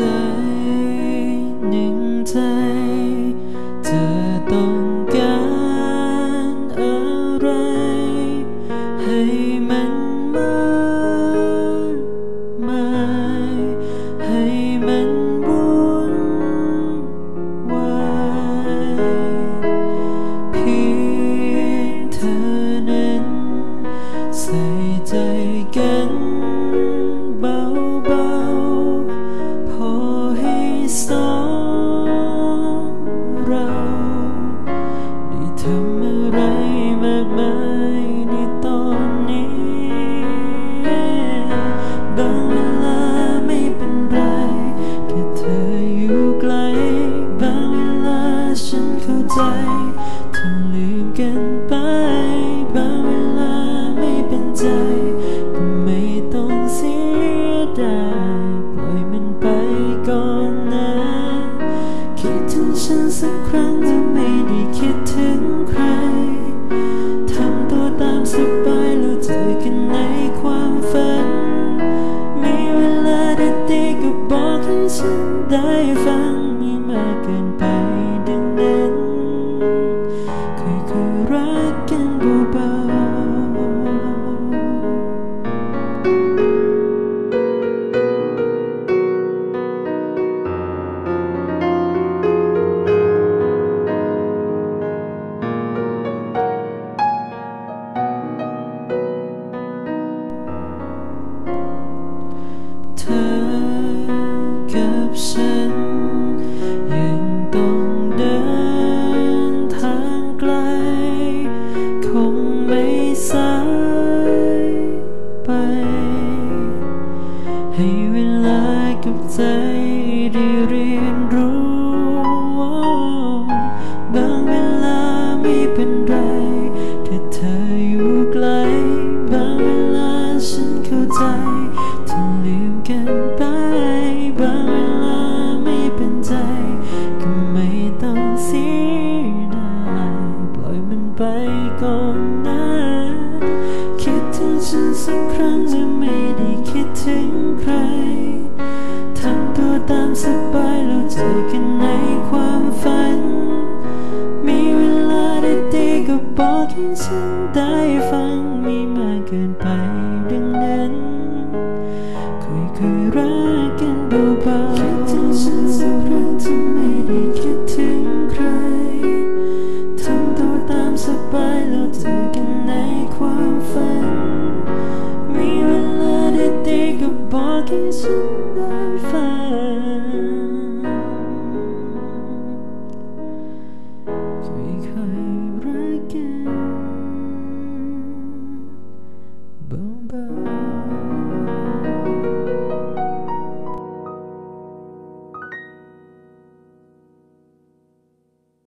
ใจหนึ่งใจ เธอต้งการอะไร ให้มันมากมให้มันวุ่วเพียงเธอน้นใส่ใจกัน ที่ฉันได้ฟังมีมากเกินไปดังนั้นค่อยๆรักกันเบาเธอ ให้เวลากับใจ อกันในความฝัน มีเวลาได้ตีก็บอกให้ฉันได้ฟังมีมากเกินไปดังนั้นค่อยรักกันเบาๆคิดถึงฉันสักครั้งที่ไม่ได้คิดถึงใครทำตัวตามสบายเราเจอกันในความฝัน มีเวลาได้ตีก็บอกให้ฉันได้ฟัง